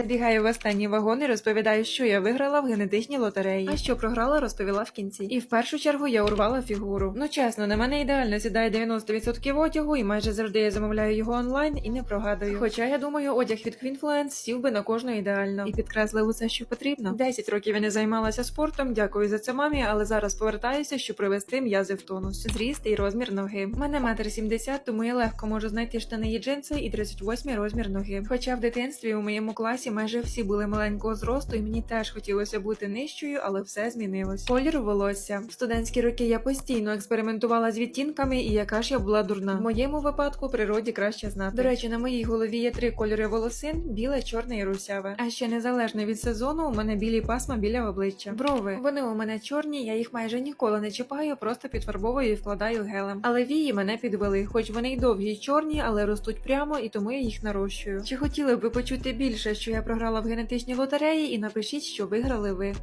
Забігаю в останній вагон і розповідаю, що я виграла в генетичній лотереї. А що програла, розповіла в кінці. І в першу чергу я урвала фігуру. Ну чесно, на мене ідеально сідає 90% одягу, і майже завжди я замовляю його онлайн і не прогадую. Хоча я думаю, одяг від Queenfluence сів би на кожну ідеально і підкреслив усе, що потрібно. 10 років я не займалася спортом. Дякую за це мамі, але зараз повертаюся, щоб привести м'язи в тонус. Зріст і розмір ноги. Мене метр 70, тому я легко можу знайти штани і джинси і 38 розмір ноги. Хоча в дитинстві у моєму класі майже всі були маленького зросту, і мені теж хотілося бути нижчою, але все змінилось. Колір волосся. В студентські роки я постійно експериментувала з відтінками, і яка ж я була дурна. В моєму випадку природі краще знати. До речі, на моїй голові є три кольори волосин: біле, чорне і русяве. А ще незалежно від сезону, у мене білі пасма біля обличчя. Брови. Вони у мене чорні, я їх майже ніколи не чіпаю, просто підфарбовую і вкладаю гелем. Але вії мене підвели, хоч вони й довгі й чорні, але ростуть прямо, і тому я їх нарощую. Чи хотіли б ви почути більше, що я програла в генетичній лотереї, і напишіть, що виграли ви.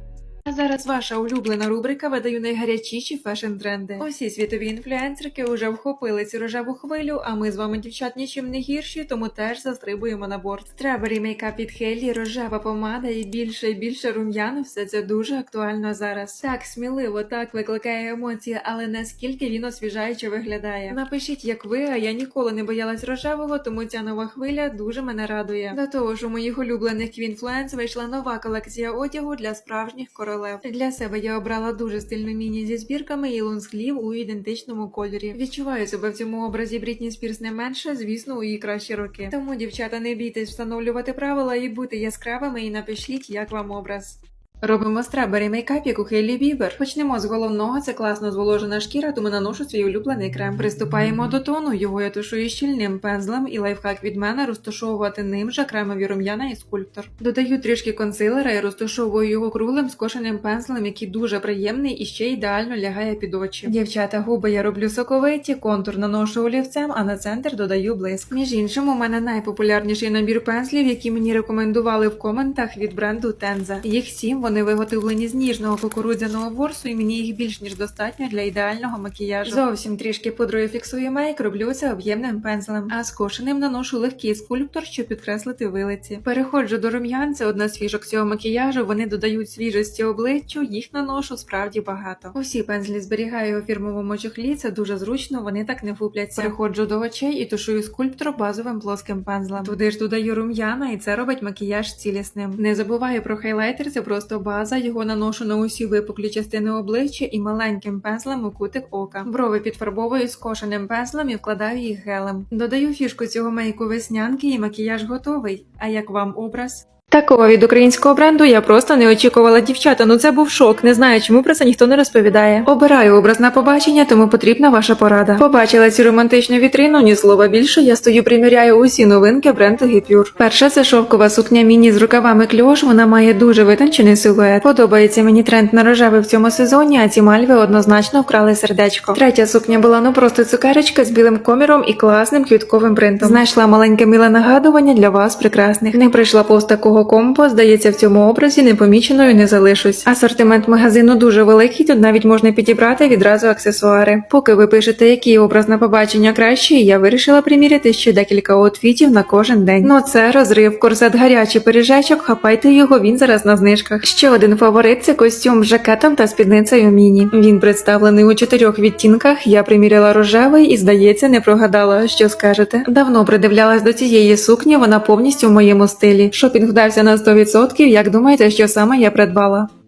Зараз ваша улюблена рубрика видаю найгарячіші фешн-тренди. Усі світові інфлюенсерки вже вхопили цю рожеву хвилю, а ми з вами, дівчат, нічим не гірші, тому теж застрибуємо на борт. Стrawberry мейкап від Хейлі, рожева помада і більше і більше рум'ян. Все це дуже актуально зараз. Так сміливо, так викликає емоції, але наскільки він освіжаюче виглядає. Напишіть, як ви, а я ніколи не боялась рожевого, тому ця нова хвиля дуже мене радує. До того ж, у моїх улюблених Квінфлуенс вийшла нова колекція одягу для справжніх королев. Для себе я обрала дуже стильну міні зі збірками і лонсглів у ідентичному кольорі. Відчуваю себе в цьому образі Брітні Спірс не менше, звісно, у її кращі роки. Тому, дівчата, не бійтесь встановлювати правила і бути яскравими, і напишіть, як вам образ. Робимо страбері мейкап, як у Хейлі Бібер. Почнемо з головного, це класно зволожена шкіра, тому наношу свій улюблений крем. Приступаємо до тону, його я тушую щільним пензлем і лайфхак від мене розташовувати ним же кремові рум'яна і скульптор. Додаю трішки консилера і розташовую його круглим скошеним пензлем, який дуже приємний і ще ідеально лягає під очі. Дівчата, губи я роблю соковиті, контур наношу олівцем, а на центр додаю блиск. Між іншим, у мене найпопулярніший набір пензлів, які мені рекомендували в коментах від бренду Tenza. Їх сім. Вони виготовлені з ніжного кукурудзяного ворсу, і мені їх більш ніж достатньо для ідеального макіяжу. Зовсім трішки пудрою фіксую мейк, роблю це об'ємним пензлем, а скошеним наношу легкий скульптор, щоб підкреслити вилиці. Переходжу до рум'ян, це одна з фішок цього макіяжу. Вони додають свіжості обличчю, їх наношу справді багато. Усі пензлі зберігаю у фірмовому чохлі, це дуже зручно, вони так не фупляться. Переходжу до очей і тушую скульптор базовим плоским пензлем. Туди ж додаю рум'яна, і це робить макіяж цілісним. Не забуваю про хайлайтер, це просто база. Його наношу на усі випуклі частини обличчя і маленьким пензлем у кутик ока. Брови підфарбовую скошеним пензлем і вкладаю їх гелем. Додаю фішку цього мейку веснянки і макіяж готовий. А як вам образ? Такого від українського бренду я просто не очікувала дівчата. Ну це був шок. Не знаю, чому про це ніхто не розповідає. Обираю образ на побачення, тому потрібна ваша порада. Побачила цю романтичну вітрину, ні слова більше. Я стою, приміряю усі новинки бренду Гіпюр. Перша це шовкова сукня міні з рукавами кльош. Вона має дуже витончений силует. Подобається мені тренд на рожевий в цьому сезоні, а ці мальви однозначно вкрали сердечко. Третя сукня була ну просто цукерочка з білим коміром і класним квітковим принтом. Знайшла маленьке миле нагадування для вас, прекрасних. Не прийшла повз такого комбо, здається, в цьому образі непоміченою не залишусь. Асортимент магазину дуже великий, тут навіть можна підібрати відразу аксесуари. Поки ви пишете, який образ на побачення кращий, я вирішила приміряти ще декілька outfitів на кожен день. Ну це розрив, корсет гарячий пиріжечок, хапайте його, він зараз на знижках. Ще один фаворит це костюм з жакетом та спідницею міні. Він представлений у чотирьох відтінках. Я приміряла рожевий і, здається, не прогадала. Що скажете? Давно придивлялась до цієї сукні, вона повністю в моєму стилі. Шопінг вдався на 100%. Як думаєте, що саме я придбала?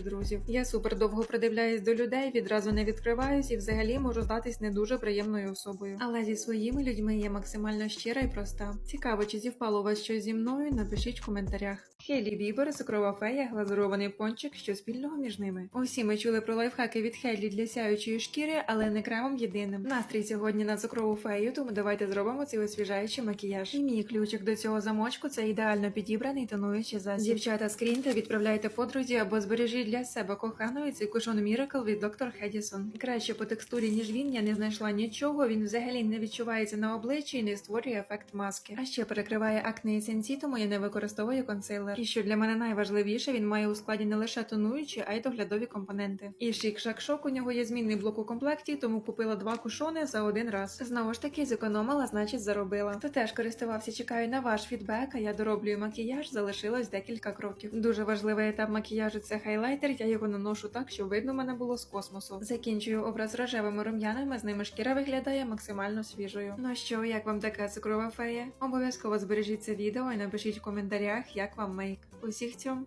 друзів. Я супер довго придивляюсь до людей, відразу не відкриваюсь і взагалі можу здатись не дуже приємною особою. Але зі своїми людьми я максимально щира і проста. Цікаво, чи зівпало у вас щось зі мною? Напишіть в коментарях. Хейлі Бібер, цукрова фея, глазурований пончик, що спільного між ними. Усі ми чули про лайфхаки від Хейлі для сяючої шкіри, але не кремом єдиним. Настрій сьогодні на цукрову фею, тому давайте зробимо цей освіжаючий макіяж. І мій ключик до цього замочку це ідеально підібраний тонуючий засіб. Дівчата, скріньте, відправляйте подрузі або збережіть для себе коханої цей кушон Miracle від Dr. Hedison. Краще по текстурі, ніж він, я не знайшла нічого. Він взагалі не відчувається на обличчі і не створює ефект маски. А ще перекриває акне і сенсі, тому я не використовую консилер. І що для мене найважливіше, він має у складі не лише тонуючі, а й доглядові компоненти. І шик шак шок у нього є змінний блок у комплекті, тому купила два кушони за один раз. Знову ж таки, зекономила, значить заробила. Хто теж користувався, чекаю на ваш фідбек, а я дороблюю макіяж, залишилось декілька кроків. Дуже важливий етап макіяжу це хайлайтер. Я його наношу так, щоб видно мене було з космосу. Закінчую образ рожевими рум'янами, з ними шкіра виглядає максимально свіжою. Ну що, як вам така цукрова фея? Обов'язково збережіть це відео і напишіть в коментарях, як вам мейк. Усіх цьом.